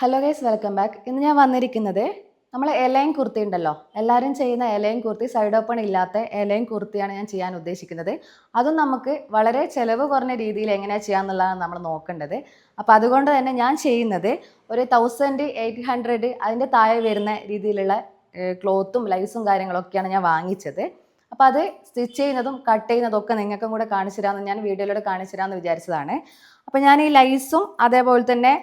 Hello guys welcome back ഇന്ന് ഞാൻ വന്നിരിക്കുന്നത് നമ്മൾ എലൈൻ കുർത്തി ഉണ്ടല്ലോ. എല്ലാവരും ചെയ്യുന്ന A line kurti side open ഇല്ലാത്ത എലൈൻ കുർത്തിയാണ് ഞാൻ ചെയ്യാൻ ഉദ്ദേശിക്കുന്നത്. അതും നമുക്ക് വളരെ ചിലവ് കുറഞ്ഞ രീതിയിൽ എങ്ങനെയാണ് ചെയ്യാമെന്നുള്ളതാണ് നമ്മൾ നോക്കേണ്ടത്. അപ്പോൾ അതുകൊണ്ട് തന്നെ ഞാൻ ചെയ്യുന്നത് ഒരു തൗസൻഡ് എയ്റ്റ് ഹൺഡ്രഡ് അതിന്റെ താഴെ വരുന്ന രീതിയിലുള്ള ക്ലോത്തും ലൈസും കാര്യങ്ങളൊക്കെയാണ് ഞാൻ വാങ്ങിച്ചത്. അപ്പോൾ അത് സ്റ്റിച്ച് ചെയ്യുന്നതും കട്ട് ചെയ്യുന്നതും ഒക്കെ നിങ്ങൾക്കും കൂടെ കാണിച്ചു തരാമെന്ന് ഞാൻ വീഡിയോയിലൂടെ കാണിച്ചു തരാമെന്ന് വിചാരിച്ചതാണ്. അപ്പോൾ ഞാൻ ഈ ലൈസും അതേപോലെ തന്നെ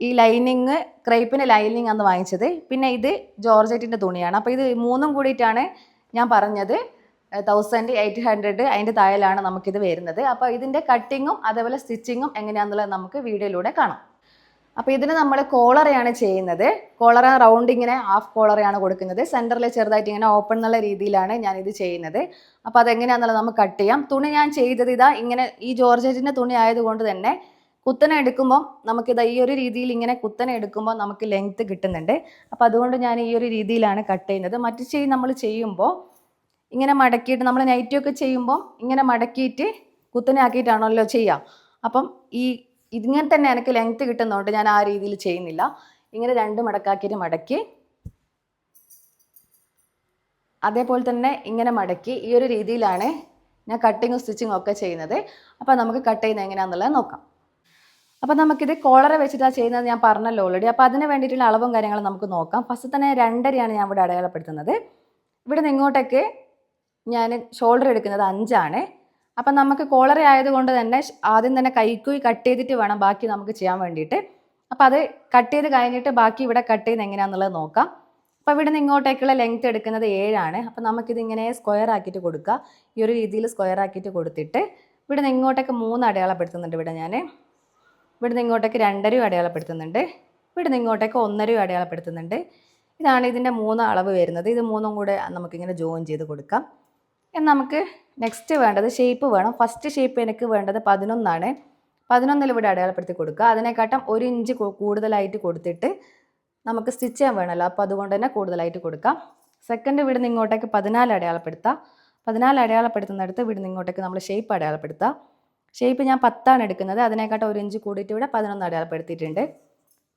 ഈ ലൈനിങ് ക്രൈപ്പിന് ലൈനിങ് ആണ് വാങ്ങിച്ചത്. പിന്നെ ഇത് ജോർജറ്റിന്റെ തുണിയാണ്. അപ്പോൾ ഇത് മൂന്നും കൂടിയിട്ടാണ് ഞാൻ പറഞ്ഞത്. തൗസൻഡ് എയ്റ്റ് ഹൺഡ്രഡ് അതിന്റെ താഴെയാണ് നമുക്കിത് വരുന്നത്. അപ്പോൾ ഇതിന്റെ കട്ടിങ്ങും അതേപോലെ സ്റ്റിച്ചിങ്ങും എങ്ങനെയാണെന്നുള്ളത് നമുക്ക് വീഡിയോയിലൂടെ കാണാം. അപ്പോൾ ഇതിന് നമ്മൾ കോളറയാണ് ചെയ്യുന്നത്. കോളറ റൗണ്ട് ഇങ്ങനെ ഹാഫ് കോളറയാണ് കൊടുക്കുന്നത്. സെന്ററിൽ ചെറുതായിട്ട് ഇങ്ങനെ ഓപ്പൺ എന്നുള്ള രീതിയിലാണ് ഞാനിത് ചെയ്യുന്നത്. അപ്പോൾ അതെങ്ങനെയാണെന്നുള്ളത് നമുക്ക് കട്ട് ചെയ്യാം. തുണി ഞാൻ ചെയ്തത് ഇതാ ഇങ്ങനെ ഈ ജോർജറ്റിന്റെ തുണി ആയതുകൊണ്ട് തന്നെ കുത്തനെ എടുക്കുമ്പോൾ നമുക്കിത് ഈ ഒരു രീതിയിൽ ഇങ്ങനെ കുത്തനെ എടുക്കുമ്പോൾ നമുക്ക് ലെങ്ത്ത് കിട്ടുന്നുണ്ട്. അപ്പോൾ അതുകൊണ്ട് ഞാൻ ഈ ഒരു രീതിയിലാണ് കട്ട് ചെയ്യുന്നത്. മറ്റു ചെയ് നമ്മൾ ചെയ്യുമ്പോൾ ഇങ്ങനെ മടക്കിയിട്ട് നമ്മൾ നൈറ്റിയൊക്കെ ചെയ്യുമ്പോൾ ഇങ്ങനെ മടക്കിയിട്ട് കുത്തനെ ആക്കിയിട്ടാണല്ലോ ചെയ്യുക അപ്പം ഈ ഇതിങ്ങനെ തന്നെ എനിക്ക് ലെങ്ത്ത് കിട്ടുന്നതുകൊണ്ട് ഞാൻ ആ രീതിയിൽ ചെയ്യുന്നില്ല. ഇങ്ങനെ രണ്ട് മടക്കാക്കിയിട്ട് മടക്കി അതേപോലെ തന്നെ ഇങ്ങനെ മടക്കി ഈ ഒരു രീതിയിലാണ് ഞാൻ കട്ടിങ്ങും സ്റ്റിച്ചിങ്ങും ഒക്കെ ചെയ്യുന്നത്. അപ്പോൾ നമുക്ക് കട്ട് ചെയ്യുന്നത് എങ്ങനെയാണെന്നുള്ളത് നോക്കാം. അപ്പോൾ നമുക്കിത് കോളറ വെച്ചിട്ടാണ് ചെയ്യുന്നത് ഞാൻ പറഞ്ഞല്ലോ ഓൾറെഡി അപ്പോൾ അതിന് വേണ്ടിയിട്ടുള്ള അളവും കാര്യങ്ങളും നമുക്ക് നോക്കാം. ഫസ്റ്റ് തന്നെ രണ്ടരയാണ് ഞാൻ ഇവിടെ അടയാളപ്പെടുത്തുന്നത്. ഇവിടെ നിന്ന് ഇങ്ങോട്ടേക്ക് ഞാൻ ഷോൾഡർ എടുക്കുന്നത് അഞ്ചാണ്. അപ്പം നമുക്ക് കോളറ ആയതുകൊണ്ട് തന്നെ ആദ്യം തന്നെ കൈക്കുയി കട്ട് ചെയ്തിട്ട് വേണം ബാക്കി നമുക്ക് ചെയ്യാൻ വേണ്ടിയിട്ട്. അപ്പോൾ അത് കട്ട് ചെയ്ത് കഴിഞ്ഞിട്ട് ബാക്കി ഇവിടെ കട്ട് ചെയ്യുന്നത് എങ്ങനെയാണെന്നുള്ളത് നോക്കാം. അപ്പോൾ ഇവിടെ നിന്ന് ഇങ്ങോട്ടേക്കുള്ള ലെങ്ത് എടുക്കുന്നത് ഏഴാണ്. അപ്പോൾ നമുക്കിത് ഇങ്ങനെ സ്ക്വയർ ആക്കിയിട്ട് കൊടുക്കുക ഈ ഒരു രീതിയിൽ സ്ക്വയർ ആക്കിയിട്ട് കൊടുത്തിട്ട് ഇവിടെ നിന്ന് ഇങ്ങോട്ടേക്ക് മൂന്ന് അടയാളപ്പെടുത്തുന്നുണ്ട് ഇവിടെ ഞാൻ ഇവിടുന്ന് ഇങ്ങോട്ടേക്ക് രണ്ടരയും അടയാളപ്പെടുത്തുന്നുണ്ട്. ഇവിടുന്ന് ഇങ്ങോട്ടേക്ക് ഒന്നരയും അടയാളപ്പെടുത്തുന്നുണ്ട്. ഇതാണ് ഇതിന്റെ മൂന്ന് അളവ് വരുന്നത്. ഇത് മൂന്നും കൂടെ നമുക്കിങ്ങനെ ജോയിൻ ചെയ്ത് കൊടുക്കാം. ഇനി നമുക്ക് നെക്സ്റ്റ് വേണ്ടത് ഷേപ്പ് വേണം. ഫസ്റ്റ് ഷേപ്പ് എനിക്ക് വേണ്ടത് പതിനൊന്നാണ്. പതിനൊന്നിൽ ഇവിടെ അടയാളപ്പെടുത്തി കൊടുക്കുക. അതിനെക്കാട്ടും ഒരു ഇഞ്ച് കൂടുതലായിട്ട് കൊടുത്തിട്ട് നമുക്ക് സ്റ്റിച്ച് ചെയ്യാൻ വേണമല്ലോ. അപ്പോൾ അതുകൊണ്ട് തന്നെ കൂടുതലായിട്ട് കൊടുക്കാം. സെക്കൻഡ് ഇവിടുന്ന് ഇങ്ങോട്ടേക്ക് പതിനാല് അടയാളപ്പെടുത്താം. പതിനാല് അടയാളപ്പെടുത്തുന്നിടത്ത് ഇവിടുന്ന് ഇങ്ങോട്ടേക്ക് നമ്മൾ ഷേപ്പ് അടയാളപ്പെടുത്താം. ഷേപ്പ് ഞാൻ പത്താണ് എടുക്കുന്നത്. അതിനെക്കാട്ടും ഒരു ഇഞ്ച് കൂടിയിട്ട് ഇവിടെ പതിനൊന്ന് അടയാളപ്പെടുത്തിയിട്ടുണ്ട്.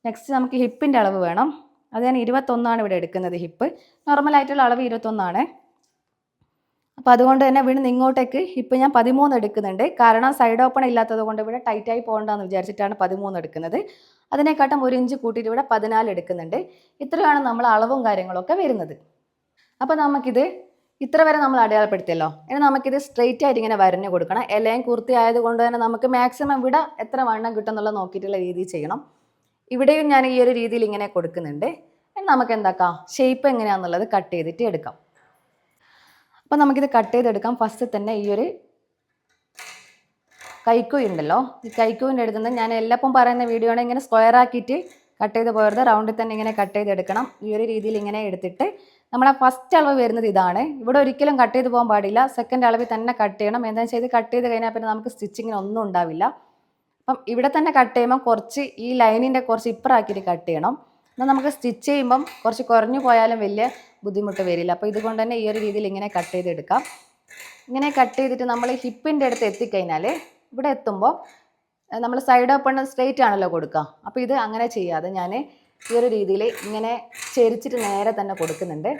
നെക്സ്റ്റ് നമുക്ക് ഹിപ്പിന്റെ അളവ് വേണം. അത് ഞാൻ ഇരുപത്തൊന്നാണ് ഇവിടെ എടുക്കുന്നത് ഹിപ്പ്. നോർമലായിട്ടുള്ള അളവ് ഇരുപത്തൊന്നാണ്. അപ്പോൾ അതുകൊണ്ട് തന്നെ വീണ് ഇങ്ങോട്ടേക്ക് ഹിപ്പ് ഞാൻ പതിമൂന്ന് എടുക്കുന്നുണ്ട്. കാരണം സൈഡ് ഓപ്പൺ ഇല്ലാത്തത് കൊണ്ട് ഇവിടെ ടൈറ്റായി പോകണ്ടെന്ന് വിചാരിച്ചിട്ടാണ് പതിമൂന്ന് എടുക്കുന്നത്. അതിനെക്കാട്ടും ഒരു ഇഞ്ച് കൂട്ടിയിട്ട് ഇവിടെ പതിനാല് എടുക്കുന്നുണ്ട്. ഇത്രയാണ് നമ്മൾ അളവും കാര്യങ്ങളൊക്കെ വരുന്നത്. അപ്പോൾ നമുക്കിത് ഇത്ര വരെ നമ്മൾ അടയാളപ്പെടുത്തിയല്ലോ. ഇനി നമുക്കിത് സ്ട്രെയിറ്റ് ആയിട്ട് ഇങ്ങനെ വരഞ്ഞു കൊടുക്കണം. ഇലയും കുർത്തി ആയതുകൊണ്ട് തന്നെ നമുക്ക് മാക്സിമം ഇവിടെ എത്ര വണ്ണം കിട്ടും എന്നുള്ളത് നോക്കിയിട്ടുള്ള രീതിയിൽ ചെയ്യണം. ഇവിടെയും ഞാൻ ഈ ഒരു രീതിയിൽ ഇങ്ങനെ കൊടുക്കുന്നുണ്ട്. ഇനി നമുക്ക് എന്താക്കാം? ഷേപ്പ് എങ്ങനെയാണെന്നുള്ളത് കട്ട് ചെയ്തിട്ട് എടുക്കാം. അപ്പോൾ നമുക്കിത് കട്ട് ചെയ്തെടുക്കാം. ഫസ്റ്റ് തന്നെ ഈ ഒരു കൈക്കൂ ഉണ്ടല്ലോ. ഈ കൈക്കൂവിന്റെ എടുക്കുന്നത് ഞാൻ എല്ലാപ്പം പറയുന്ന വീഡിയോ ആണ് ഇങ്ങനെ സ്ക്വയർ ആക്കിയിട്ട് കട്ട് ചെയ്ത് പോയത് റൗണ്ടിൽ തന്നെ ഇങ്ങനെ കട്ട് ചെയ്തെടുക്കണം. ഈ ഒരു രീതിയിൽ ഇങ്ങനെ എടുത്തിട്ട് നമ്മളെ ഫസ്റ്റ് അളവ് വരുന്നത് ഇതാണ്. ഇവിടെ ഒരിക്കലും കട്ട് ചെയ്ത് പോകാൻ പാടില്ല. സെക്കൻഡ് അളവിൽ തന്നെ കട്ട് ചെയ്യണം. എന്താണെന്ന് ഇത് കട്ട് ചെയ്ത് കഴിഞ്ഞാൽ പിന്നെ നമുക്ക് സ്റ്റിച്ചിങ്ങിന് ഒന്നും ഉണ്ടാവില്ല. അപ്പം ഇവിടെ തന്നെ കട്ട് ചെയ്യുമ്പോൾ കുറച്ച് ഈ ലൈനിന്റെ കുറച്ച് ഇപ്പറാക്കിയിട്ട് കട്ട് ചെയ്യണം. എന്നാൽ നമുക്ക് സ്റ്റിച്ച് ചെയ്യുമ്പം കുറച്ച് കുറഞ്ഞു പോയാലും വലിയ ബുദ്ധിമുട്ട് വരില്ല. അപ്പോൾ ഇതുകൊണ്ട് തന്നെ ഈ ഒരു രീതിയിൽ ഇങ്ങനെ കട്ട് ചെയ്തെടുക്കാം. ഇങ്ങനെ കട്ട് ചെയ്തിട്ട് നമ്മൾ ഹിപ്പിന്റെ അടുത്ത് എത്തിക്കഴിഞ്ഞാൽ ഇവിടെ എത്തുമ്പോൾ നമ്മൾ സൈഡ് ഓപ്പൺ സ്ട്രെയിറ്റ് ആണല്ലോ കൊടുക്കുക. അപ്പോൾ ഇത് അങ്ങനെ ചെയ്യാതെ ഞാൻ ഈ ഒരു രീതിയിൽ ഇങ്ങനെ ചെരിച്ചിട്ട് നേരെ തന്നെ കൊടുക്കുന്നുണ്ട്.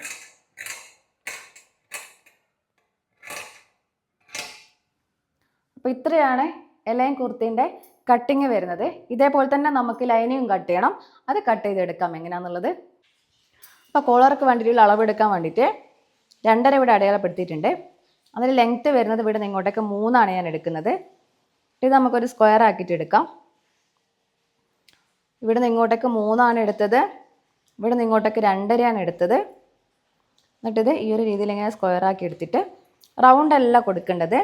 അപ്പോൾ ഇത്രയാണ് എലയും കുർത്തീന്റെ കട്ടിങ് വരുന്നത്. ഇതേപോലെ തന്നെ നമുക്ക് ലൈനിങ്ങും കട്ട് ചെയ്യണം. അത് കട്ട് ചെയ്തെടുക്കാം എങ്ങനെയാണെന്നുള്ളത് അപ്പോൾ കോളർക്ക് വേണ്ടിയിട്ടുള്ള അളവെടുക്കാൻ വേണ്ടിയിട്ട് രണ്ടര ഇവിടെ അടയാളപ്പെടുത്തിയിട്ടുണ്ട്. അതിൽ ലെങ്ത്ത് വരുന്നത് ഇവിടെ നിന്ന് ഇങ്ങോട്ടേക്ക് മൂന്നാണ് ഞാൻ എടുക്കുന്നത്. ഇത് നമുക്കൊരു സ്ക്വയർ ആക്കിയിട്ട് എടുക്കാം. ഇവിടെ ഇങ്ങോട്ടേക്ക് മൂന്നാണ് എടുത്തത്. ഇവിടെ നിന്ന് ഇങ്ങോട്ടേക്ക് രണ്ടരയാണ് എടുത്തത്. എന്നിട്ടിത് ഈ ഒരു രീതിയിൽ ഇങ്ങനെ സ്ക്വയർ ആക്കി എടുത്തിട്ട് റൗണ്ട് അല്ല കൊടുക്കേണ്ടത്.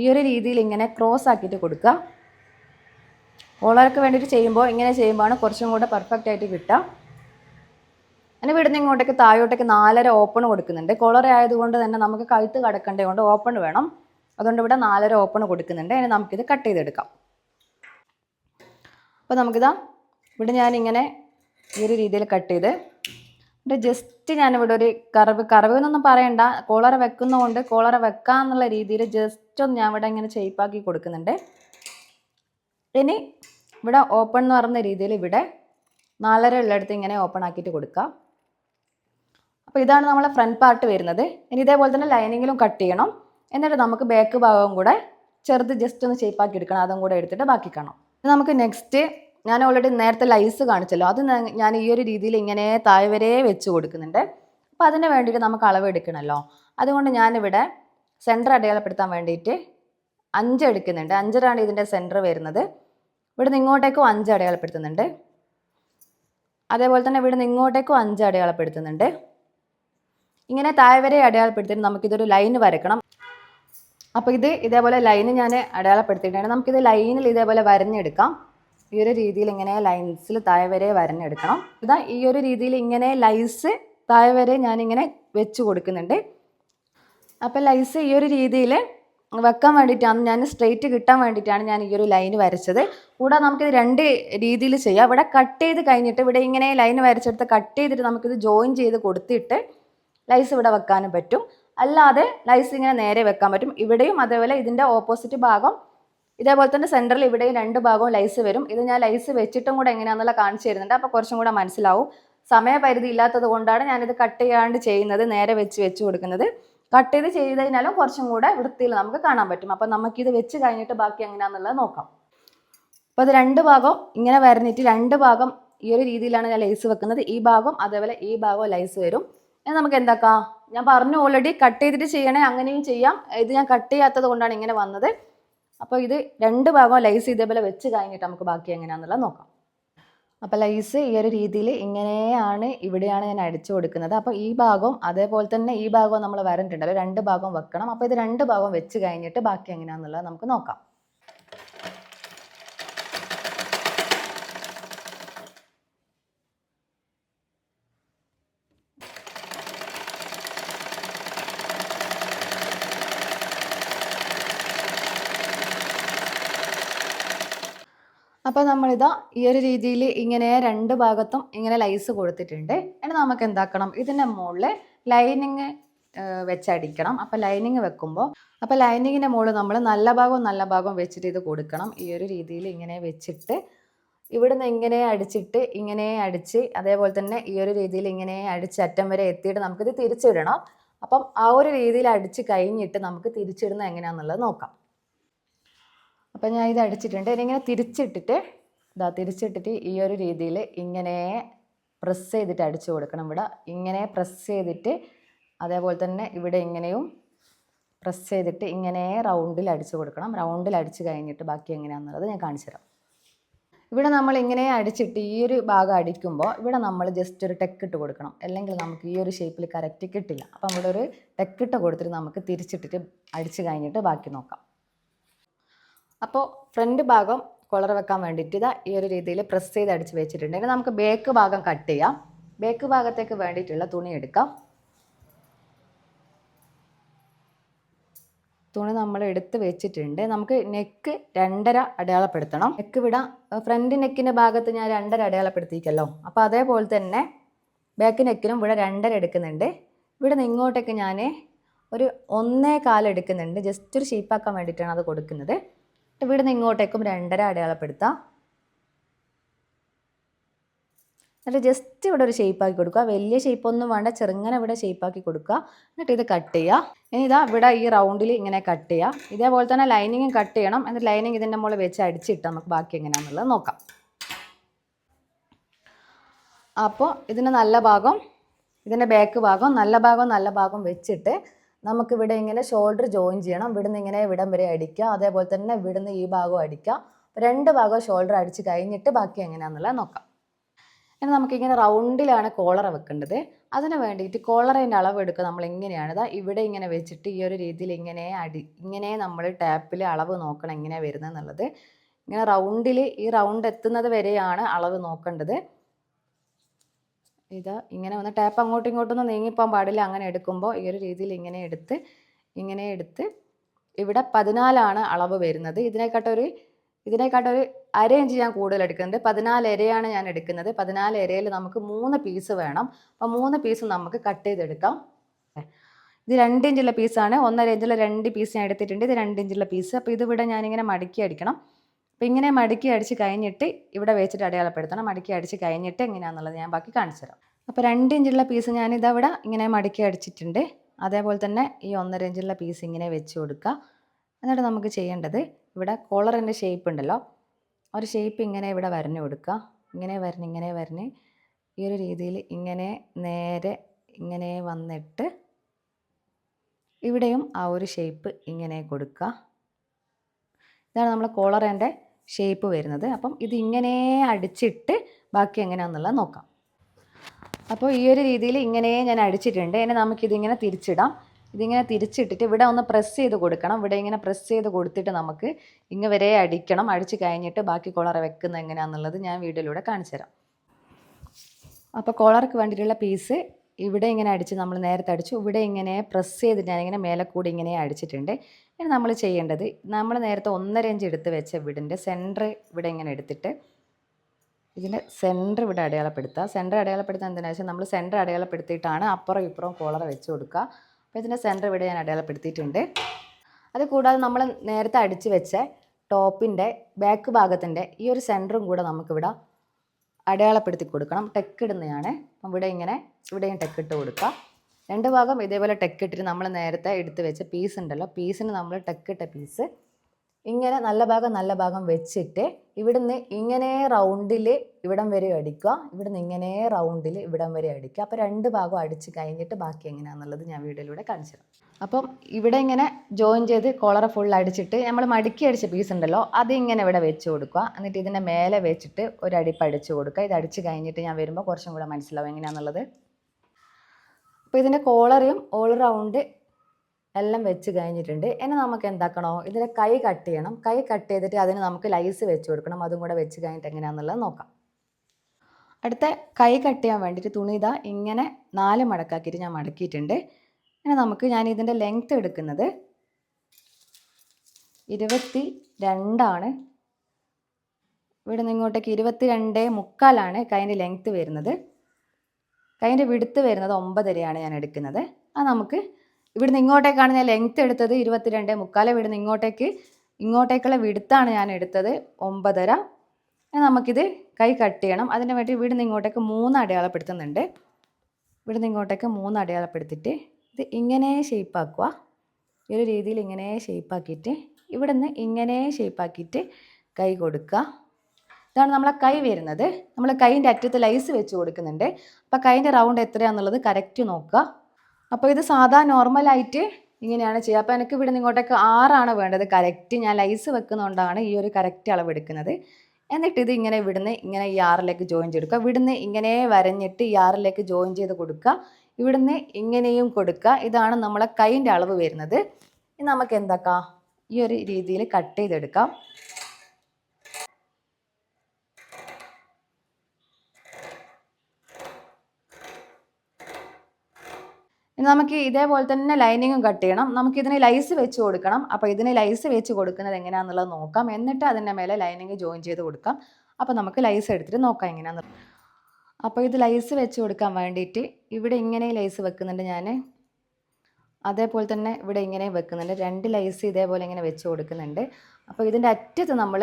ഈ ഒരു രീതിയിൽ ഇങ്ങനെ ക്രോസ് ആക്കിയിട്ട് കൊടുക്കുക ഓളർക്ക് വേണ്ടിയിട്ട് ചെയ്യുമ്പോൾ ഇങ്ങനെ ചെയ്യുമ്പോഴാണ് കുറച്ചും കൂടെ പെർഫെക്റ്റ് ആയിട്ട് കിട്ടുക. അതിന് ഇവിടുന്ന് ഇങ്ങോട്ടേക്ക് താഴോട്ടേക്ക് നാലര ഓപ്പൺ കൊടുക്കുന്നുണ്ട്. കോളർ ആയതുകൊണ്ട് തന്നെ നമുക്ക് കഴുത്ത് കടക്കേണ്ടത് കൊണ്ട് ഓപ്പൺ വേണം. അതുകൊണ്ട് ഇവിടെ നാലര ഓപ്പൺ കൊടുക്കുന്നുണ്ട്. ഇനി നമുക്കിത് കട്ട് ചെയ്തെടുക്കാം. അപ്പോൾ നമുക്കിതാ ഇവിടെ ഞാനിങ്ങനെ ഈ ഒരു രീതിയിൽ കട്ട് ചെയ്ത് ഇവിടെ ജസ്റ്റ് ഞാനിവിടെ ഒരു കറവ് കറവ് എന്നൊന്നും പറയണ്ട. കോളറ വെക്കുന്നതുകൊണ്ട് കോളറ വെക്കാന്നുള്ള രീതിയിൽ ജസ്റ്റ് ഒന്ന് ഞാൻ ഇവിടെ ഇങ്ങനെ ഷേപ്പാക്കി കൊടുക്കുന്നുണ്ട്. ഇനി ഇവിടെ ഓപ്പൺ എന്ന് പറയുന്ന രീതിയിൽ ഇവിടെ നാലര ഉള്ളിടത്ത് ഇങ്ങനെ ഓപ്പൺ ആക്കിയിട്ട് കൊടുക്കുക അപ്പോൾ ഇതാണ് നമ്മളെ ഫ്രണ്ട് പാർട്ട് വരുന്നത്. ഇനി ഇതേപോലെ തന്നെ ലൈനിങ്ങിലും കട്ട് ചെയ്യണം. എന്നിട്ട് നമുക്ക് ബാക്ക് ഭാഗവും കൂടെ ചെറുത് ജസ്റ്റ് ഒന്ന് ഷേപ്പാക്കി എടുക്കണം. അതും കൂടെ എടുത്തിട്ട് ബാക്കി കാണാം. നമുക്ക് നെക്സ്റ്റ് ഞാൻ ഓൾറെഡി നേരത്തെ ലൈസ് കാണിച്ചല്ലോ. അത് ഞാൻ- ഈ ഒരു രീതിയിൽ ഇങ്ങനെ താഴെ വരെ വെച്ച് കൊടുക്കുന്നുണ്ട്. അപ്പോൾ അതിന് വേണ്ടിയിട്ട് നമുക്ക് അളവ് എടുക്കണമല്ലോ അതുകൊണ്ട് ഞാനിവിടെ സെന്റർ അടയാളപ്പെടുത്താൻ വേണ്ടിയിട്ട് അഞ്ച് എടുക്കുന്നുണ്ട്. അഞ്ചരാണ് ഇതിന്റെ സെന്റർ വരുന്നത്. ഇവിടുന്ന് ഇങ്ങോട്ടേക്കും അഞ്ച് അടയാളപ്പെടുത്തുന്നുണ്ട്. അതേപോലെ തന്നെ ഇവിടുന്ന് ഇങ്ങോട്ടേക്കും അഞ്ച് അടയാളപ്പെടുത്തുന്നുണ്ട്. ഇങ്ങനെ താഴെ വരെ അടയാളപ്പെടുത്തിയിട്ട് നമുക്കിതൊരു ലൈൻ വരക്കണം അപ്പോൾ ഇത് ഇതേപോലെ ലൈന് ഞാൻ അടയാളപ്പെടുത്തിയിട്ടുണ്ട്. നമുക്കിത് ലൈനിൽ ഇതേപോലെ വരഞ്ഞെടുക്കാം. ഈ ഒരു രീതിയിൽ ഇങ്ങനെ ലൈൻസിൽ താഴെ വരെ വരഞ്ഞെടുക്കണം. ഇതാ ഈ ഒരു രീതിയിൽ ഇങ്ങനെ ലൈസ് താഴെ വരെ ഞാനിങ്ങനെ വെച്ച് കൊടുക്കുന്നുണ്ട്. അപ്പോൾ ലൈസ് ഈ ഒരു രീതിയിൽ വെക്കാൻ വേണ്ടിയിട്ടാണ് ഞാൻ സ്ട്രെയിറ്റ് കിട്ടാൻ വേണ്ടിയിട്ടാണ് ഞാൻ ഈ ഒരു ലൈൻ വരച്ചത്. കൂടാതെ നമുക്കിത് രണ്ട് രീതിയിൽ ചെയ്യാം. ഇവിടെ കട്ട് ചെയ്ത് കഴിഞ്ഞിട്ട് ഇവിടെ ഇങ്ങനെ ലൈൻ വരച്ചെടുത്ത് കട്ട് ചെയ്തിട്ട് നമുക്കിത് ജോയിൻ ചെയ്ത് കൊടുത്തിട്ട് ലൈസ് ഇവിടെ വെക്കാനും പറ്റും. അല്ലാതെ ലൈസ് ഇങ്ങനെ നേരെ വെക്കാൻ പറ്റും. ഇവിടെയും അതേപോലെ ഇതിന്റെ ഓപ്പോസിറ്റ് ഭാഗം ഇതേപോലെ തന്നെ സെന്ററിൽ ഇവിടെയും രണ്ട് ഭാഗവും ലൈസ് വരും. ഇത് ഞാൻ ലൈസ് വെച്ചിട്ടും കൂടെ എങ്ങനെയാണെന്നുള്ള കാണിച്ചു തരുന്നുണ്ട്. അപ്പോൾ കുറച്ചും കൂടെ മനസ്സിലാവും. സമയപരിധി ഇല്ലാത്തത് കൊണ്ടാണ് ഞാനിത് കട്ട് ചെയ്യാണ്ട് ചെയ്യുന്നത് നേരെ വെച്ച് വെച്ച് കൊടുക്കുന്നത്. കട്ട് ചെയ്ത് ചെയ്ത് കഴിഞ്ഞാലും കുറച്ചും കൂടെ വൃത്തിയിൽ നമുക്ക് കാണാൻ പറ്റും. അപ്പം നമുക്കിത് വെച്ച് കഴിഞ്ഞിട്ട് ബാക്കി എങ്ങനെയാണെന്നുള്ളത് നോക്കാം. അപ്പോൾ അത് രണ്ട് ഭാഗം ഇങ്ങനെ വരഞ്ഞിട്ട് രണ്ട് ഭാഗം ഈ ഒരു രീതിയിലാണ് ഞാൻ ലൈസ് വെക്കുന്നത്. ഈ ഭാഗം അതേപോലെ ഈ ഭാഗവും ലൈസ് വരും. ഇനി നമുക്ക് എന്താക്കാം? ഞാൻ പറഞ്ഞു ഓൾറെഡി കട്ട് ചെയ്തിട്ട് ചെയ്യണേ അങ്ങനെയും ചെയ്യാം. ഇത് ഞാൻ കട്ട് ചെയ്യാത്തത് കൊണ്ടാണ് ഇങ്ങനെ വന്നത്. അപ്പോൾ ഇത് രണ്ട് ഭാഗം ലൈസ് ഇതേപോലെ വെച്ച് കഴിഞ്ഞിട്ട് നമുക്ക് ബാക്കി എങ്ങനെയാണെന്നുള്ളത് നോക്കാം. അപ്പോൾ ലൈസ് ഈ ഒരു രീതിയിൽ ഇങ്ങനെയാണ് ഇവിടെയാണ് ഞാൻ അടിച്ചു കൊടുക്കുന്നത്. അപ്പോൾ ഈ ഭാഗവും അതേപോലെ തന്നെ ഈ ഭാഗവും നമ്മൾ വരണ്ടിട്ടുണ്ടല്ലോ രണ്ട് ഭാഗം വെക്കണം. അപ്പോൾ ഇത് രണ്ട് ഭാഗം വെച്ച് കഴിഞ്ഞിട്ട് ബാക്കി എങ്ങനെയാണെന്നുള്ളത് നമുക്ക് നോക്കാം. അപ്പോൾ നമ്മളിതാ ഈ ഒരു രീതിയിൽ ഇങ്ങനെ രണ്ട് ഭാഗത്തും ഇങ്ങനെ ലൈസ് കൊടുത്തിട്ടുണ്ട്. ഇനി നമുക്ക് എന്താക്കണം? ഇതിന്റെ മുകളിൽ ലൈനിങ് വെച്ചടിക്കണം. അപ്പോൾ ലൈനിങ് വെക്കുമ്പോൾ അപ്പോൾ ലൈനിങ്ങിന്റെ മുകളിൽ നമ്മൾ നല്ല ഭാഗവും നല്ല ഭാഗവും വെച്ചിട്ട് ഇത് കൊടുക്കണം. ഈ ഒരു രീതിയിൽ ഇങ്ങനെ വെച്ചിട്ട് ഇവിടുന്ന് ഇങ്ങനെ അടിച്ചിട്ട് ഇങ്ങനെ അടിച്ച് അതേപോലെ തന്നെ ഈ ഒരു രീതിയിൽ ഇങ്ങനെ അടിച്ച് അറ്റം വരെ എത്തിയിട്ട് നമുക്കിത് തിരിച്ചിടണം. അപ്പം ആ ഒരു രീതിയിൽ അടിച്ച് കഴിഞ്ഞിട്ട് നമുക്ക് തിരിച്ചിടുന്നത് എങ്ങനെയാണെന്നുള്ളത് നോക്കാം. അപ്പം ഞാൻ ഇത് അടിച്ചിട്ടുണ്ട്. ഇതിങ്ങനെ തിരിച്ചിട്ടിട്ട് ഇതാ തിരിച്ചിട്ടിട്ട് ഈ ഒരു രീതിയിൽ ഇങ്ങനെ പ്രസ് ചെയ്തിട്ട് അടിച്ചു കൊടുക്കണം ഇവിടെ. ഇങ്ങനെ പ്രസ് ചെയ്തിട്ട് അതേപോലെ തന്നെ ഇവിടെ ഇങ്ങനെയും പ്രസ് ചെയ്തിട്ട് ഇങ്ങനെ റൗണ്ടിൽ അടിച്ചു കൊടുക്കണം. റൗണ്ടിൽ അടിച്ചു കഴിഞ്ഞിട്ട് ബാക്കി എങ്ങനെയാണെന്നുള്ളത് ഞാൻ കാണിച്ചു തരാം. ഇവിടെ നമ്മൾ ഇങ്ങനെ അടിച്ചിട്ട് ഈ ഒരു ഭാഗം അടിക്കുമ്പോൾ ഇവിടെ നമ്മൾ ജസ്റ്റ് ഒരു ടെക്കിട്ട് കൊടുക്കണം. അല്ലെങ്കിൽ നമുക്ക് ഈ ഒരു ഷേപ്പിൽ കറക്റ്റ് കിട്ടില്ല. അപ്പം ഇവിടെ ഒരു ടെക്കിട്ട് കൊടുത്തിട്ട് നമുക്ക് തിരിച്ചിട്ടിട്ട് അടിച്ചു കഴിഞ്ഞിട്ട് ബാക്കി നോക്കാം. അപ്പോൾ ഫ്രണ്ട് ഭാഗം കൊളർ വെക്കാൻ വേണ്ടിയിട്ട് ഇതാ ഈ ഒരു രീതിയിൽ പ്രസ് ചെയ്ത് അടിച്ച് വെച്ചിട്ടുണ്ട്. ഇനി നമുക്ക് ബേക്ക് ഭാഗം കട്ട് ചെയ്യാം. ബേക്ക് ഭാഗത്തേക്ക് വേണ്ടിയിട്ടുള്ള തുണി എടുക്കാം. തുണി നമ്മൾ എടുത്ത് വെച്ചിട്ടുണ്ട്. നമുക്ക് നെക്ക് രണ്ടര അടയാളപ്പെടുത്തണം. നെക്ക് വിടാം. ഫ്രണ്ട് നെക്കിന്റെ ഭാഗത്ത് ഞാൻ രണ്ടര അടയാളപ്പെടുത്തിയിക്കല്ലോ അപ്പോൾ അതേപോലെ തന്നെ ബാക്ക് നെക്കിനും ഇവിടെ രണ്ടര എടുക്കുന്നുണ്ട്. ഇവിടെ നിന്ന് ഇങ്ങോട്ടേക്ക് ഞാൻ ഒരു ഒന്നേ കാലെടുക്കുന്നുണ്ട് ജസ്റ്റ് ഒരു ഷേപ്പാക്കാൻ വേണ്ടിയിട്ടാണ് അത് കൊടുക്കുന്നത്. എന്നിട്ട് ഇവിടെ നിന്ന് ഇങ്ങോട്ടേക്കും രണ്ടര അടയാളപ്പെടുത്താം. എന്നിട്ട് ജസ്റ്റ് ഇവിടെ ഒരു ഷേപ്പാക്കി കൊടുക്കുക. വലിയ ഷേപ്പൊന്നും വേണ്ട ചെറുങ്ങനെ ഇവിടെ ഷേപ്പാക്കി കൊടുക്കുക. എന്നിട്ട് ഇത് കട്ട് ചെയ്യുക. ഇനി ഇതാ ഇവിടെ ഈ റൗണ്ടിൽ ഇങ്ങനെ കട്ട് ചെയ്യുക. ഇതേപോലെ തന്നെ ലൈനിങ്ങും കട്ട് ചെയ്യണം. എന്നിട്ട് ലൈനിങ് ഇതിന്റെ മുകളിൽ വെച്ച് അടിച്ചിട്ട് നമുക്ക് ബാക്കി എങ്ങനെയാണെന്നുള്ളത് നോക്കാം. അപ്പോൾ ഇതിന്റെ നല്ല ഭാഗം ഇതിന്റെ ബാക്ക് ഭാഗം നല്ല ഭാഗം നല്ല ഭാഗം വെച്ചിട്ട് നമുക്കിവിടെ ഇങ്ങനെ ഷോൾഡർ ജോയിൻ ചെയ്യണം. ഇവിടുന്ന് ഇങ്ങനെ ഇവിടം വരെ അടിക്കുക. അതേപോലെ തന്നെ ഇവിടുന്ന് ഈ ഭാഗവും അടിക്കുക. രണ്ട് ഭാഗവും ഷോൾഡർ അടിച്ച് കഴിഞ്ഞിട്ട് ബാക്കി എങ്ങനെയാണെന്നുള്ളത് നോക്കാം. ഇനി നമുക്കിങ്ങനെ റൗണ്ടിലാണ് കോളർ വെക്കേണ്ടത്. അതിന് വേണ്ടിയിട്ട് കോളറിന്റെ അളവ് എടുക്കുക നമ്മൾ എങ്ങനെയാണ്. ഇതാ ഇവിടെ ഇങ്ങനെ വെച്ചിട്ട് ഈ ഒരു രീതിയിൽ ഇങ്ങനെ അടി ഇങ്ങനെ നമ്മൾ ടാപ്പിൽ അളവ് നോക്കണം എങ്ങനെയാണ് വരുന്നത് എന്നുള്ളത്. ഇങ്ങനെ റൗണ്ടിൽ ഈ റൗണ്ട് എത്തുന്നത് വരെയാണ് അളവ് നോക്കേണ്ടത്. ഇതാ ഇങ്ങനെ വന്ന് ടാപ്പ് അങ്ങോട്ടും ഇങ്ങോട്ടൊന്നും നീങ്ങിപ്പോകാൻ പാടില്ല. അങ്ങനെ എടുക്കുമ്പോൾ ഈ ഒരു രീതിയിൽ ഇങ്ങനെ എടുത്ത് ഇങ്ങനെ എടുത്ത് ഇവിടെ പതിനാലാണ് അളവ് വരുന്നത്. ഇതിനെക്കാട്ടൊരു ഇതിനെക്കാട്ടൊരു അര ഇഞ്ച് ഞാൻ കൂടുതൽ എടുക്കുന്നുണ്ട്. പതിനാല് ഇരയാണ് ഞാൻ എടുക്കുന്നത്. പതിനാല് ഇരയിൽ നമുക്ക് മൂന്ന് പീസ് വേണം. അപ്പോൾ മൂന്ന് പീസ് നമുക്ക് കട്ട് ചെയ്തെടുക്കാം. ഇത് രണ്ട് ഇഞ്ചുള്ള പീസാണ് ഒന്നര ഇഞ്ചുള്ള രണ്ട് പീസ് ഞാൻ എടുത്തിട്ടുണ്ട്. ഇത് രണ്ട് ഇഞ്ചുള്ള പീസ് അപ്പോൾ ഇതിവിടെ ഞാനിങ്ങനെ മടക്കി അടിക്കണം. അപ്പോൾ ഇങ്ങനെ മടക്കി അടിച്ച് കഴിഞ്ഞിട്ട് ഇവിടെ വെച്ചിട്ട് അടയാളപ്പെടുത്തണം. മടക്കി അടിച്ച് കഴിഞ്ഞിട്ട് എങ്ങനെയാണെന്നുള്ളത് ഞാൻ ബാക്കി കാണിച്ചു തരാം. അപ്പോൾ രണ്ട് ഇഞ്ചുള്ള പീസ് ഞാനിതവിടെ ഇങ്ങനെ മടക്കി അടിച്ചിട്ടുണ്ട്. അതേപോലെ തന്നെ ഈ ഒന്നര ഇഞ്ചുള്ള പീസ് ഇങ്ങനെ വെച്ച് കൊടുക്കുക എന്നിട്ട് നമുക്ക് ചെയ്യേണ്ടത് ഇവിടെ കോളറിന്റെ ഷേപ്പ് ഉണ്ടല്ലോ. ഒരു ഷേപ്പ് ഇങ്ങനെ ഇവിടെ വരഞ്ഞു കൊടുക്കുക ഇങ്ങനെ വരഞ്ഞ് ഇങ്ങനെ വരഞ്ഞ്. ഈ ഒരു രീതിയിൽ ഇങ്ങനെ നേരെ ഇങ്ങനെ വന്നിട്ട് ഇവിടെയും ആ ഒരു ഷേപ്പ് ഇങ്ങനെ കൊടുക്കുക ഇതാണ് നമ്മൾ കോളറിന്റെ ഷേപ്പ് വരുന്നത്. അപ്പം ഇത് ഇങ്ങനെ അടിച്ചിട്ട് ബാക്കി എങ്ങനെയാണെന്നുള്ളത് നോക്കാം. അപ്പോൾ ഈ ഒരു രീതിയിൽ ഇങ്ങനെ ഞാൻ അടിച്ചിട്ടുണ്ട്. ഇനി നമുക്കിതിങ്ങനെ തിരിച്ചിടാം. ഇതിങ്ങനെ തിരിച്ചിട്ടിട്ട് ഇവിടെ ഒന്ന് പ്രസ് ചെയ്ത് കൊടുക്കണം. ഇവിടെ ഇങ്ങനെ പ്രസ് ചെയ്ത് കൊടുത്തിട്ട് നമുക്ക് ഇങ്ങ് വരെ അടിക്കണം. അടിച്ച് കഴിഞ്ഞിട്ട് ബാക്കി കോളർ വെക്കുന്നത് എങ്ങനെയാണെന്നുള്ളത് ഞാൻ വീഡിയോയിലൂടെ കാണിച്ചു തരാം അപ്പോൾ കോളർക്ക് വേണ്ടിയിട്ടുള്ള പീസ് ഇവിടെ ഇങ്ങനെ അടിച്ച് നമ്മൾ നേരത്തെ അടിച്ചു. ഇവിടെ ഇങ്ങനെ പ്രസ് ചെയ്ത് ഞാനിങ്ങനെ മേലെ കൂടി ഇങ്ങനെ അടിച്ചിട്ടുണ്ട്. ഇനി നമ്മൾ ചെയ്യേണ്ടത് നമ്മൾ നേരത്തെ ഒന്നര ഇഞ്ച് എടുത്ത് വെച്ച വീടിന്റെ സെന്റർ ഇവിടെ ഇങ്ങനെ എടുത്തിട്ട് ഇതിന്റെ സെന്റർ ഇവിടെ അടയാളപ്പെടുത്തുക. സെന്റർ അടയാളപ്പെടുത്താൻ എന്തിനാണെന്ന് വെച്ചാൽ നമ്മൾ സെന്റർ അടയാളപ്പെടുത്തിയിട്ടാണ് അപ്പുറം ഇപ്പുറം കോളർ വെച്ച് കൊടുക്കുക. അപ്പോൾ ഇതിന്റെ സെന്റർ ഇവിടെ ഞാൻ അടയാളപ്പെടുത്തിയിട്ടുണ്ട്. അത് കൂടാതെ നമ്മൾ നേരത്തെ അടിച്ച് വെച്ച ടോപ്പിന്റെ ബാക്ക് ഭാഗത്തിന്റെ ഈ ഒരു സെന്ററും കൂടെ നമുക്കിവിടെ അടയാളപ്പെടുത്തി കൊടുക്കണം. ടെക്ക് ഇടുന്നതാണ്. അപ്പം ഇവിടെ ഇങ്ങനെ ഇവിടെയും ഇട്ട് കൊടുക്കുക രണ്ട് ഭാഗം ഇതേപോലെ ടെക്കിട്ടിട്ട് നമ്മൾ നേരത്തെ എടുത്ത് വെച്ച പീസ് ഉണ്ടല്ലോ പീസിന് നമ്മൾ ടെക്കിട്ട പീസ് ഇങ്ങനെ നല്ല ഭാഗം നല്ല ഭാഗം വെച്ചിട്ട് ഇവിടുന്ന് ഇങ്ങനെ റൗണ്ടിൽ ഇവിടം വരെ അടിക്കുക. ഇവിടുന്ന് ഇങ്ങനെ റൗണ്ടിൽ ഇവിടം വരെ അടിക്കുക. അപ്പോൾ രണ്ട് ഭാഗം അടിച്ച് കഴിഞ്ഞിട്ട് ബാക്കി എങ്ങനെയാണെന്നുള്ളത് ഞാൻ വീഡിയോയിലൂടെ കാണിച്ചു തരാം. അപ്പം ഇവിടെ ഇങ്ങനെ ജോയിൻ ചെയ്ത് കോളർ ഫുൾ അടിച്ചിട്ട് നമ്മൾ മടുക്കി അടിച്ച പീസ് ഉണ്ടല്ലോ അത് ഇങ്ങനെ ഇവിടെ വെച്ച് കൊടുക്കുക. എന്നിട്ട് ഇതിന്റെ മേലെ വെച്ചിട്ട് ഒരു അടിപ്പ് അടിച്ച് കൊടുക്കുക. ഇത് അടിച്ച് കഴിഞ്ഞിട്ട് ഞാൻ വരുമ്പോൾ കുറച്ചും കൂടെ മനസ്സിലാവും എങ്ങനെയാണെന്നുള്ളത് അപ്പോൾ ഇതിന്റെ കോളറും ഓൾ റൗണ്ട് എല്ലാം വെച്ച് കഴിഞ്ഞിട്ടുണ്ട്. ഇനി നമുക്ക് എന്താക്കണോ? ഇതിന്റെ കൈ കട്ട് ചെയ്യണം. കൈ കട്ട് ചെയ്തിട്ട് അതിന് നമുക്ക് ലൈസ് വെച്ച് കൊടുക്കണം. അതും കൂടെ വെച്ച് കഴിഞ്ഞിട്ട് എങ്ങനെയാണെന്നുള്ളത് നോക്കാം. അടുത്ത കൈ കട്ട് ചെയ്യാൻ വേണ്ടിയിട്ട് തുണി ഇതാ ഇങ്ങനെ നാല് മടക്കാക്കിയിട്ട് ഞാൻ മടക്കിയിട്ടുണ്ട്. ഇനി നമുക്ക് ഞാൻ ഇതിന്റെ ലെങ്ത്ത് എടുക്കുന്നത് ഇരുപത്തി രണ്ടാണ് ഇവിടെ നിന്ന് ഇങ്ങോട്ടേക്ക് ഇരുപത്തി രണ്ട് മുക്കാലാണ് കൈന്റെ ലെങ്ത്ത് വരുന്നത്. കൈന്റെ വിടുത്ത് വരുന്നത് ഒമ്പതരയാണ് ഞാൻ എടുക്കുന്നത്. അത് നമുക്ക് ഇവിടുന്ന് ഇങ്ങോട്ടേക്കാണ് ഞാൻ ലെങ്ത്ത് എടുത്തത് ഇരുപത്തിരണ്ട്. മുക്കാൽ ഇവിടുന്ന് ഇങ്ങോട്ടേക്ക് ഇങ്ങോട്ടേക്കുള്ള വിടുത്താണ് ഞാൻ എടുത്തത് ഒമ്പതര. നമുക്കിത് കൈ കട്ട് ചെയ്യണം. അതിന് വേണ്ടി ഇവിടുന്ന് ഇങ്ങോട്ടേക്ക് മൂന്ന് അടയാളപ്പെടുത്തുന്നുണ്ട്. ഇവിടുന്ന് ഇങ്ങോട്ടേക്ക് മൂന്ന് അടയാളപ്പെടുത്തിയിട്ട് ഇത് ഇങ്ങനെ ഷേപ്പാക്കുക ഈ ഒരു രീതിയിൽ ഇങ്ങനെ ഷേപ്പാക്കിയിട്ട് ഇവിടുന്ന് ഇങ്ങനെ ഷേപ്പാക്കിയിട്ട് കൈ കൊടുക്കുക. ഇതാണ് നമ്മളെ കൈ വരുന്നത്. നമ്മൾ കൈന്റെ അറ്റത്ത് ലൈസ് വെച്ച് കൊടുക്കുന്നുണ്ട്. അപ്പോൾ കൈന്റെ റൗണ്ട് എത്രയാണെന്നുള്ളത് കറക്റ്റ് നോക്കുക. അപ്പോൾ ഇത് സാധാ നോർമലായിട്ട് ഇങ്ങനെയാണ് ചെയ്യുക. അപ്പോൾ എനിക്ക് ഇവിടെ ഇങ്ങോട്ടേക്ക് ആറാണ് വേണ്ടത്. കറക്റ്റ് ഞാൻ ലൈസ് വെക്കുന്നതുകൊണ്ടാണ് ഈ ഒരു കറക്റ്റ് അളവ് എടുക്കുന്നത്. എന്നിട്ട് ഇത് ഇങ്ങനെ ഇവിടുന്ന് ഇങ്ങനെ ഈ ആറിലേക്ക് ജോയിൻ ചെയ്തെടുക്കുക. ഇവിടുന്ന് ഇങ്ങനെ വരഞ്ഞിട്ട് ഈ ആറിലേക്ക് ജോയിൻ ചെയ്ത് കൊടുക്കുക. ഇവിടുന്ന് ഇങ്ങനെയും കൊടുക്കുക. ഇതാണ് നമ്മളെ കൈന്റെ അളവ് വരുന്നത്. ഇനി നമുക്ക് എന്താക്കാം? ഈ ഒരു രീതിയിൽ കട്ട് ചെയ്തെടുക്കാം. ഇനി നമുക്ക് ഇതേപോലെ തന്നെ ലൈനിങ്ങും കട്ട് ചെയ്യണം. നമുക്ക് ഇതിന് ലൈസ് വെച്ച് കൊടുക്കണം. അപ്പോൾ ഇതിന് ലൈസ് വെച്ച് കൊടുക്കുന്നത് എങ്ങനെയാണെന്നുള്ളത് നോക്കാം. എന്നിട്ട് അതിന്റെ മേലെ ലൈനിങ് ജോയിൻ ചെയ്ത് കൊടുക്കാം. അപ്പോൾ നമുക്ക് ലൈസ് എടുത്തിട്ട് നോക്കാം എങ്ങനെയാണെന്ന് അപ്പോൾ ഇത് ലൈസ് വെച്ച് കൊടുക്കാൻ വേണ്ടിയിട്ട് ഇവിടെ ഇങ്ങനെ ലൈസ് വെക്കുന്നുണ്ട് ഞാൻ അതേപോലെ തന്നെ ഇവിടെ ഇങ്ങനെ വെക്കുന്നുണ്ട്. രണ്ട് ലൈസ് ഇതേപോലെ ഇങ്ങനെ വെച്ച് കൊടുക്കുന്നുണ്ട്. അപ്പോൾ ഇതിന്റെ അറ്റത്ത് നമ്മൾ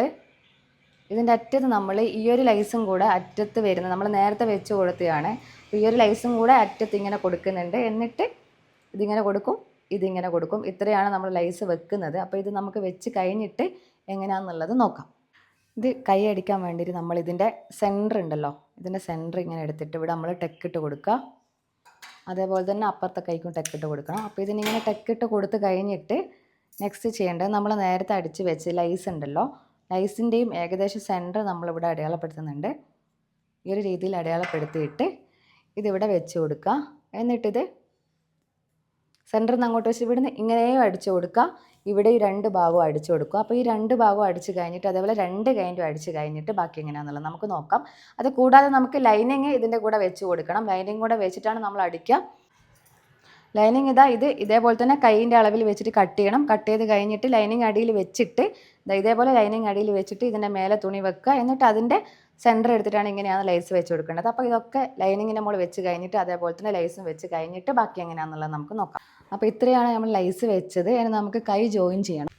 ഇതിന്റെ അറ്റത്ത് നമ്മൾ ഈ ഒരു ലൈസും കൂടെ അറ്റത്ത് വരുന്നത് നമ്മൾ നേരത്തെ വെച്ച് കൊടുത്തതാണ്. ഈ ഒരു ലൈസും കൂടെ അറ്റത്ത് ഇങ്ങനെ കൊടുക്കുന്നുണ്ട്. എന്നിട്ട് ഇതിങ്ങനെ കൊടുക്കും ഇതിങ്ങനെ കൊടുക്കും. ഇത്രയാണ് നമ്മൾ ലൈസ് വെക്കുന്നത്. അപ്പോൾ ഇത് നമുക്ക് വെച്ച് കഴിഞ്ഞിട്ട് എങ്ങനെയാണെന്നുള്ളത് നോക്കാം. ഇത് കൈ അടിക്കാൻ വേണ്ടിയിട്ട് നമ്മൾ ഇതിന്റെ സെന്റർ ഉണ്ടല്ലോ. ഇതിന്റെ സെന്റർ ഇങ്ങനെ എടുത്തിട്ട് ഇവിടെ നമ്മൾ ടെക്കിട്ട് കൊടുക്കുക. അതേപോലെ തന്നെ അപ്പുറത്തെ കൈക്കും ടെക്കിട്ട് കൊടുക്കണം. അപ്പോൾ ഇതിനിങ്ങനെ ടെക്കിട്ട് കൊടുത്ത് കഴിഞ്ഞിട്ട് നെക്സ്റ്റ് ചെയ്യേണ്ടത് നമ്മൾ നേരത്തെ അടിച്ച് വെച്ച് ലൈസ് ഉണ്ടല്ലോ. ലൈസിന്റെയും ഏകദേശ സെന്റർ നമ്മളിവിടെ അടയാളപ്പെടുത്തുന്നുണ്ട്. ഈ ഒരു രീതിയിൽ അടയാളപ്പെടുത്തിയിട്ട് ഇതിവിടെ വെച്ച് കൊടുക്കുക. എന്നിട്ടിത് സെന്ററിൽ നിന്ന് അങ്ങോട്ട് വെച്ച് ഇവിടുന്ന് ഇങ്ങനെയും അടിച്ചു കൊടുക്കുക. ഇവിടെ ഈ രണ്ട് ഭാഗവും അടിച്ചു കൊടുക്കുക. അപ്പോൾ ഈ രണ്ട് ഭാഗവും അടിച്ചു കഴിഞ്ഞിട്ട് അതേപോലെ രണ്ട് കൈന്റും അടിച്ചു കഴിഞ്ഞിട്ട് ബാക്കി എങ്ങനെയാണെന്നുള്ളത് നമുക്ക് നോക്കാം. അത് കൂടാതെ നമുക്ക് ലൈനിങ് ഇതിന്റെ കൂടെ വെച്ച് കൊടുക്കണം. ലൈനിങ് കൂടെ വെച്ചിട്ടാണ് നമ്മൾ അടിക്കുക. ലൈനിങ് ഇതാ ഇത് ഇതേപോലെ തന്നെ കൈയിന്റെ അളവിൽ വെച്ചിട്ട് കട്ട് ചെയ്യണം. കട്ട് ചെയ്ത് കഴിഞ്ഞിട്ട് ലൈനിങ് അടിയിൽ വെച്ചിട്ട് ഇതാ ഇതേപോലെ ലൈനിങ് അടിയിൽ വെച്ചിട്ട് ഇതിന്റെ മേലെ തുണി വെക്കുക. എന്നിട്ട് അതിന്റെ സെന്റർ എടുത്തിട്ടാണ് ഇങ്ങനെയാണ് ലൈസ് വെച്ച് കൊടുക്കേണ്ടത്. അപ്പോൾ ഇതൊക്കെ ലൈനിങ്ങിന്റെ മുകളിൽ വെച്ച് കഴിഞ്ഞിട്ട് അതേപോലെ തന്നെ ലൈസും വെച്ച് കഴിഞ്ഞിട്ട് ബാക്കി എങ്ങനെയാണെന്നുള്ളത് നമുക്ക് നോക്കാം. അപ്പോൾ ഇത്രയാണ് നമ്മൾ ലൈസ് വെച്ചത്. ഇനി നമുക്ക് കൈ ജോയിൻ ചെയ്യണം.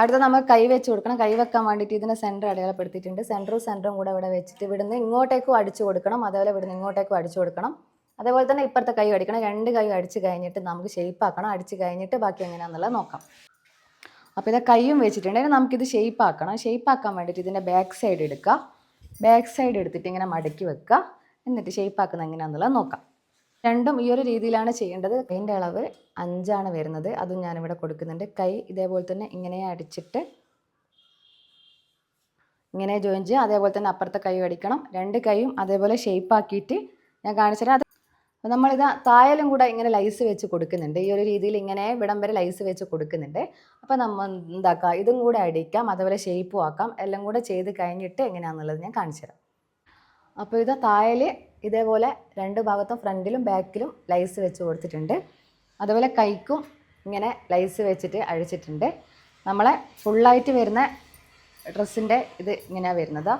അടുത്ത നമ്മൾ കൈ വെച്ച് കൊടുക്കണം. കൈ വെക്കാൻ വേണ്ടിയിട്ട് ഇതിന്റെ സെന്റർ അടയാളപ്പെടുത്തിയിട്ടുണ്ട്. സെന്ററും സെന്ററും കൂടെ ഇവിടെ വെച്ചിട്ട് ഇവിടുന്ന് ഇങ്ങോട്ടേക്കും അടിച്ചു കൊടുക്കണം. അതേപോലെ ഇവിടുന്ന് ഇങ്ങോട്ടേക്കും അടിച്ചു കൊടുക്കണം. അതേപോലെ തന്നെ ഇപ്പുറത്തെ കൈ അടിക്കണം രണ്ട് കൈ അടിച്ച് കഴിഞ്ഞിട്ട് നമുക്ക് ഷേപ്പ് ആക്കണം. അടിച്ച് കഴിഞ്ഞിട്ട് ബാക്കി എങ്ങനെയാണെന്നുള്ളത് നോക്കാം. അപ്പോൾ ഇത് കൈയും വെച്ചിട്ടുണ്ടെങ്കിൽ നമുക്കിത് ഷേപ്പ് ആക്കണം. ഷേപ്പ് ആക്കാൻ വേണ്ടിയിട്ട് ഇതിന്റെ ബാക്ക് സൈഡ് എടുക്കുക. ബാക്ക് സൈഡ് എടുത്തിട്ട് ഇങ്ങനെ മടക്കി വെക്കുക. എന്നിട്ട് ഷേപ്പ് ആക്കുന്ന എങ്ങനെയാണെന്നുള്ളത് നോക്കാം. രണ്ടും ഈ ഒരു രീതിയിലാണ് ചെയ്യേണ്ടത്. കൈന്റെ അളവ് അഞ്ചാണ് വരുന്നത്. അതും ഞാനിവിടെ കൊടുക്കുന്നുണ്ട്. കൈ ഇതേപോലെ തന്നെ ഇങ്ങനെ അടിച്ചിട്ട് ഇങ്ങനെ ജോയിൻ ചെയ്യുക. അതേപോലെ തന്നെ അപ്പുറത്തെ കൈ അടിക്കണം. രണ്ട് കൈയും അതേപോലെ ഷേപ്പ് ആക്കിയിട്ട് ഞാൻ കാണിച്ചുതരാം. നമ്മളിത് തായാലും കൂടെ ഇങ്ങനെ ലൈസ് വെച്ച് കൊടുക്കുന്നുണ്ട്. ഈ ഒരു രീതിയിൽ ഇങ്ങനെ ഇവിടം വരെ ലൈസ് വെച്ച് കൊടുക്കുന്നുണ്ട്. അപ്പോൾ നമ്മൾ എന്താക്കാം? ഇതും കൂടെ അടിക്കാം അതുപോലെ ഷേപ്പും ആക്കാം. എല്ലാം കൂടെ ചെയ്ത് കഴിഞ്ഞിട്ട് എങ്ങനെയാണെന്നുള്ളത് ഞാൻ കാണിച്ചു തരാം. അപ്പോൾ ഇത് തായൽ ഇതേപോലെ രണ്ട് ഭാഗത്തും ഫ്രണ്ടിലും ബാക്കിലും ലൈസ് വെച്ച് കൊടുത്തിട്ടുണ്ട്. അതുപോലെ കൈക്കും ഇങ്ങനെ ലൈസ് വെച്ചിട്ട് അഴിച്ചിട്ടുണ്ട്. നമ്മളെ ഫുള്ളായിട്ട് വരുന്ന ഡ്രസ്സിന്റെ ഇത് ഇങ്ങനെയാണ് വരുന്നത്.